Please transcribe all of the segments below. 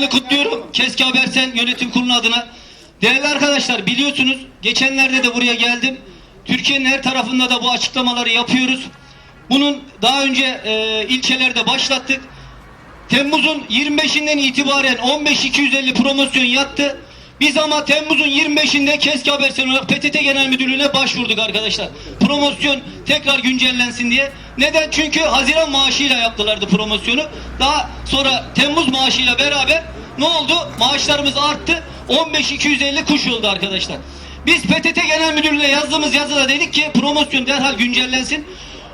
yılını kutluyorum. Keski Habersen Yönetim Kurulu adına. Değerli arkadaşlar biliyorsunuz geçenlerde de buraya geldim. Türkiye'nin her tarafında da bu açıklamaları yapıyoruz. Bunun daha önce e, ilçelerde başlattık. Temmuz'un 25'inden itibaren 15.250 promosyon yattı. Biz ama Temmuz'un 25'inde Keski Habersen olarak PTT Genel Müdürlüğü'ne başvurduk arkadaşlar. Promosyon tekrar güncellensin diye. Neden? Çünkü Haziran maaşıyla yaptılardı promosyonu. Daha sonra Temmuz maaşıyla beraber ne oldu? Maaşlarımız arttı. 15.250 kuş oldu arkadaşlar. Biz PTT Genel Müdürlüğü'ne yazdığımız yazıda dedik ki promosyon derhal güncellensin.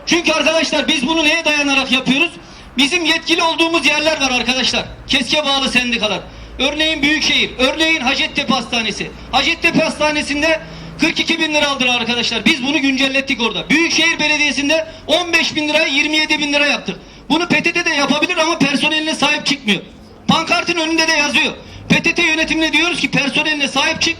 Çünkü arkadaşlar biz bunu neye dayanarak yapıyoruz? Bizim yetkili olduğumuz yerler var arkadaşlar. Keske bağlı sendikalar. Örneğin Büyükşehir, örneğin Hacettepe Hastanesi. Hacettepe Hastanesi'nde 42 bin lira aldılar arkadaşlar. Biz bunu güncellettik orada. Büyükşehir Belediyesi'nde 15 bin liraya 27 bin lira yaptık. Bunu PTT de yapabilir ama personeline sahip çıkmıyor. Pankartın önünde de yazıyor. PTT yönetimine diyoruz ki personeline sahip çık,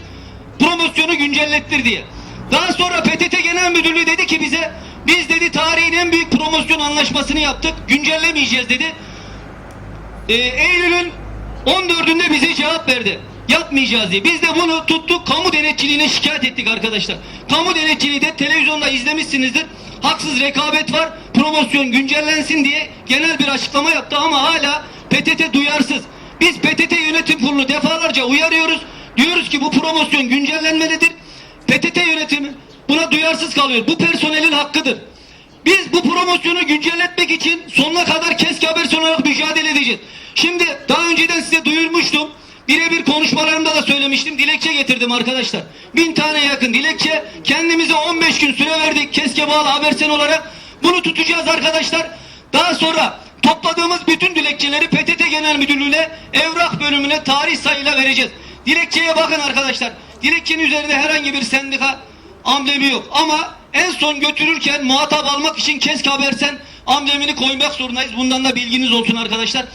promosyonu güncellettir diye. Daha sonra PTT Genel Müdürlüğü dedi ki bize biz dedi tarihin en büyük promosyon anlaşmasını yaptık. Güncellemeyeceğiz dedi. Ee, Eylül'ün 14'ünde bize cevap verdi. Yapmayacağız diye. Biz de bunu tuttuk kamu denetçiliğine şikayet ettik arkadaşlar. Kamu denetçiliği de televizyonda izlemişsinizdir. Haksız rekabet var. Promosyon güncellensin diye genel bir açıklama yaptı ama hala PTT duyarsız. Biz PTT yönetim kurulu defalarca uyarıyoruz. Diyoruz ki bu promosyon güncellenmelidir. PTT yönetimi buna duyarsız kalıyor. Bu personelin hakkıdır. Biz bu promosyonu güncelletmek için sonuna kadar keski haber olarak mücadele edeceğiz. Şimdi daha önceden size duyurmuştum. Birebir konuşmalarımda da söylemiştim. Dilekçe getirdim arkadaşlar. Bin tane yakın dilekçe. Kendimize 15 gün süre verdik. Keske bağlı habersen olarak. Bunu tutacağız arkadaşlar. Daha sonra topladığımız bütün dilekçeleri PTT Genel Müdürlüğü'ne evrak bölümüne tarih sayıyla vereceğiz. Dilekçeye bakın arkadaşlar. Dilekçenin üzerinde herhangi bir sendika amblemi yok. Ama en son götürürken muhatap almak için Kesk Habersen amblemini koymak zorundayız. Bundan da bilginiz olsun arkadaşlar.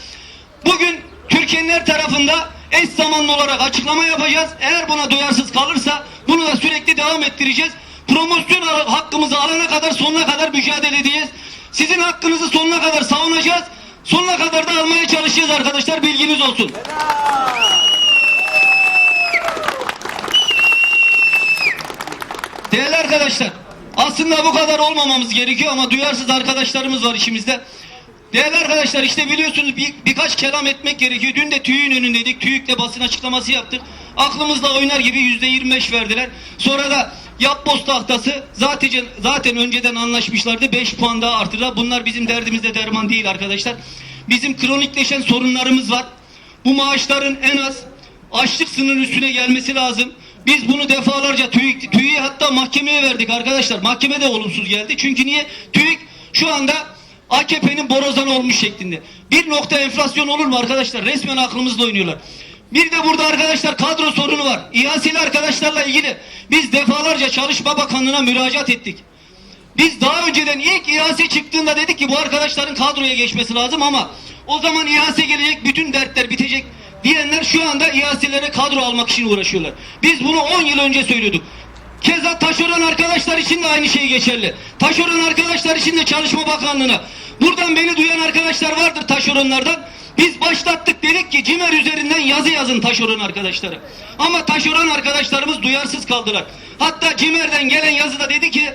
Bugün Türkiye'nin her tarafında eş zamanlı olarak açıklama yapacağız. Eğer buna duyarsız kalırsa bunu da sürekli devam ettireceğiz. Promosyon hakkımızı alana kadar sonuna kadar mücadele edeceğiz. Sizin hakkınızı sonuna kadar savunacağız. Sonuna kadar da almaya çalışacağız arkadaşlar bilginiz olsun. Değerli arkadaşlar, aslında bu kadar olmamamız gerekiyor ama duyarsız arkadaşlarımız var işimizde. Değerli arkadaşlar işte biliyorsunuz bir, birkaç kelam etmek gerekiyor. Dün de TÜİ'nin önündeydik. TÜİK'le basın açıklaması yaptık. Aklımızla oynar gibi yüzde 25 verdiler. Sonra da yapboz tahtası zaten, zaten önceden anlaşmışlardı. 5 puan daha artırdılar. Bunlar bizim derdimizde derman değil arkadaşlar. Bizim kronikleşen sorunlarımız var. Bu maaşların en az açlık sınırının üstüne gelmesi lazım. Biz bunu defalarca TÜİK, TÜİK'e hatta mahkemeye verdik arkadaşlar. Mahkeme de olumsuz geldi. Çünkü niye? TÜİK şu anda AKP'nin borazanı olmuş şeklinde. Bir nokta enflasyon olur mu arkadaşlar? Resmen aklımızla oynuyorlar. Bir de burada arkadaşlar kadro sorunu var. İHA'sili arkadaşlarla ilgili biz defalarca Çalışma Bakanlığı'na müracaat ettik. Biz daha önceden ilk İHA'se çıktığında dedik ki bu arkadaşların kadroya geçmesi lazım ama o zaman İHA'se gelecek bütün dertler bitecek diyenler şu anda İHA'selere kadro almak için uğraşıyorlar. Biz bunu 10 yıl önce söylüyorduk. Keza taşeron arkadaşlar için de aynı şey geçerli. Taşeron arkadaşlar için de Çalışma Bakanlığı'na. Buradan beni duyan arkadaşlar vardır taşeronlardan. Biz başlattık dedik ki CİMER üzerinden yazı yazın taşeron arkadaşlara. Ama taşeron arkadaşlarımız duyarsız kaldılar. Hatta CİMER'den gelen yazıda dedi ki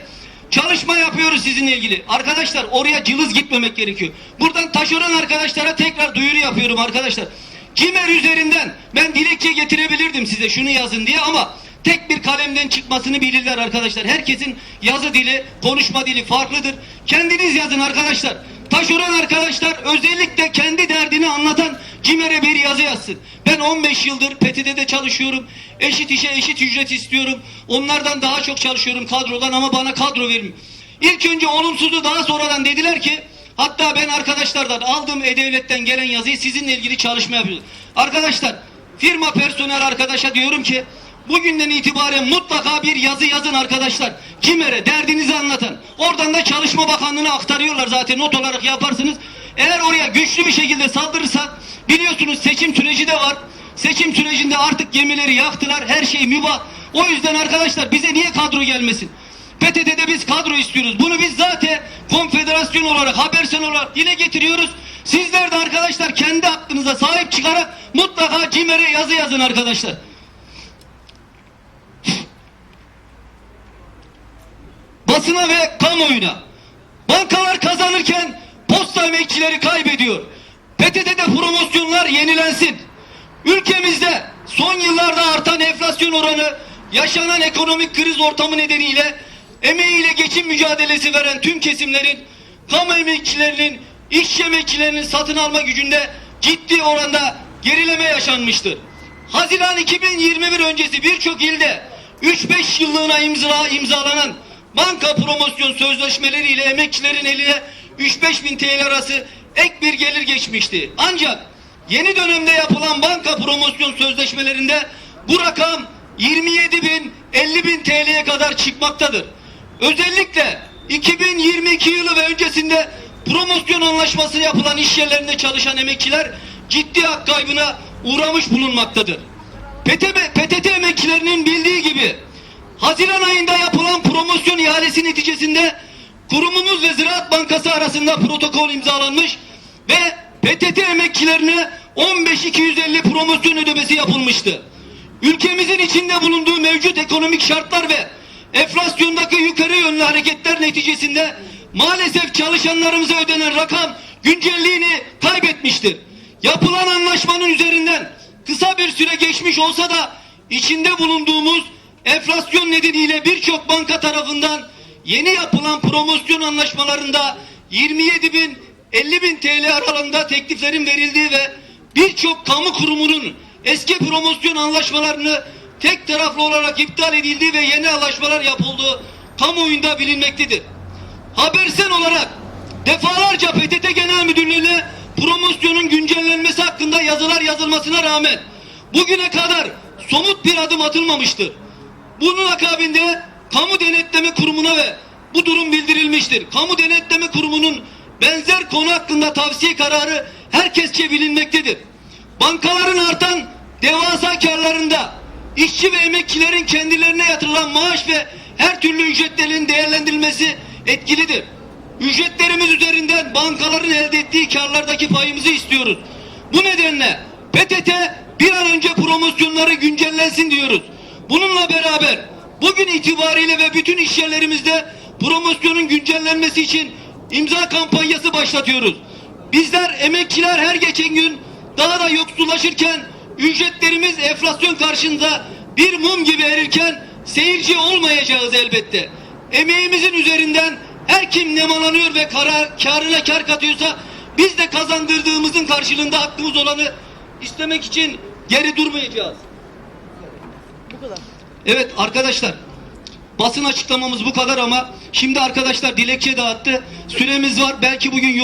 Çalışma yapıyoruz sizinle ilgili. Arkadaşlar oraya cılız gitmemek gerekiyor. Buradan taşeron arkadaşlara tekrar duyuru yapıyorum arkadaşlar. Cimer üzerinden ben dilekçe getirebilirdim size şunu yazın diye ama tek bir kalemden çıkmasını bilirler arkadaşlar. Herkesin yazı dili, konuşma dili farklıdır. Kendiniz yazın arkadaşlar. Taşeron arkadaşlar özellikle kendi derdini anlatan CİMER'e bir yazı yazsın. Ben 15 yıldır PTT'de çalışıyorum. Eşit işe eşit ücret istiyorum. Onlardan daha çok çalışıyorum kadrodan ama bana kadro verin. İlk önce olumsuzu daha sonradan dediler ki hatta ben arkadaşlardan aldığım E-Devlet'ten gelen yazıyı sizinle ilgili çalışma yapıyoruz. Arkadaşlar firma personel arkadaşa diyorum ki Bugünden itibaren mutlaka bir yazı yazın arkadaşlar. Kimere derdinizi anlatan. Oradan da Çalışma Bakanlığı'na aktarıyorlar zaten not olarak yaparsınız. Eğer oraya güçlü bir şekilde saldırırsak biliyorsunuz seçim süreci de var. Seçim sürecinde artık gemileri yaktılar. Her şey mübah. O yüzden arkadaşlar bize niye kadro gelmesin? PTT'de biz kadro istiyoruz. Bunu biz zaten konfederasyon olarak, habersen olarak dile getiriyoruz. Sizler de arkadaşlar kendi hakkınıza sahip çıkarak mutlaka CİMER'e yazı yazın arkadaşlar. Basına ve kamuoyuna. Bankalar kazanırken posta emekçileri kaybediyor. PTT'de promosyonlar yenilensin. Ülkemizde son yıllarda artan enflasyon oranı, yaşanan ekonomik kriz ortamı nedeniyle emeğiyle geçim mücadelesi veren tüm kesimlerin, kamu emekçilerinin, iş emekçilerinin satın alma gücünde ciddi oranda gerileme yaşanmıştır. Haziran 2021 öncesi birçok ilde 3-5 yıllığına imza, imzalanan banka promosyon sözleşmeleriyle emekçilerin eline 3-5 bin TL arası ek bir gelir geçmişti. Ancak yeni dönemde yapılan banka promosyon sözleşmelerinde bu rakam 27 bin 50 bin TL'ye kadar çıkmaktadır. Özellikle 2022 yılı ve öncesinde promosyon anlaşması yapılan iş yerlerinde çalışan emekçiler ciddi hak kaybına uğramış bulunmaktadır. PTT, PTT emekçilerinin bildiği gibi Haziran ayında yapılan promosyon ihalesi neticesinde kurumumuz ve Ziraat Bankası arasında protokol imzalanmış ve PTT emekçilerine 15.250 promosyon ödemesi yapılmıştı. Ülkemizin içinde bulunduğu mevcut ekonomik şartlar ve enflasyondaki yukarı yönlü hareketler neticesinde maalesef çalışanlarımıza ödenen rakam güncelliğini kaybetmiştir. Yapılan anlaşmanın üzerinden kısa bir süre geçmiş olsa da içinde bulunduğumuz enflasyon nedeniyle birçok banka tarafından yeni yapılan promosyon anlaşmalarında 27 bin 50 bin TL aralığında tekliflerin verildiği ve birçok kamu kurumunun eski promosyon anlaşmalarını tek taraflı olarak iptal edildiği ve yeni anlaşmalar yapıldığı kamuoyunda bilinmektedir. Habersen olarak defalarca PTT Genel Müdürlüğü'ne promosyonun güncellenmesi hakkında yazılar yazılmasına rağmen bugüne kadar somut bir adım atılmamıştır. Bunun akabinde Kamu Denetleme Kurumu'na ve bu durum bildirilmiştir. Kamu Denetleme Kurumu'nun benzer konu hakkında tavsiye kararı herkesçe bilinmektedir. Bankaların artan devasa karlarında işçi ve emekçilerin kendilerine yatırılan maaş ve her türlü ücretlerin değerlendirilmesi etkilidir. Ücretlerimiz üzerinden bankaların elde ettiği karlardaki payımızı istiyoruz. Bu nedenle PTT bir an önce promosyonları güncellensin diyoruz. Bununla beraber bugün itibariyle ve bütün iş yerlerimizde promosyonun güncellenmesi için imza kampanyası başlatıyoruz. Bizler emekçiler her geçen gün daha da yoksullaşırken ücretlerimiz enflasyon karşısında bir mum gibi erirken seyirci olmayacağız elbette. Emeğimizin üzerinden her kim nemalanıyor ve kara, karına kar katıyorsa biz de kazandırdığımızın karşılığında hakkımız olanı istemek için geri durmayacağız. Bu kadar. Evet arkadaşlar basın açıklamamız bu kadar ama şimdi arkadaşlar dilekçe dağıttı. Süremiz var belki bugün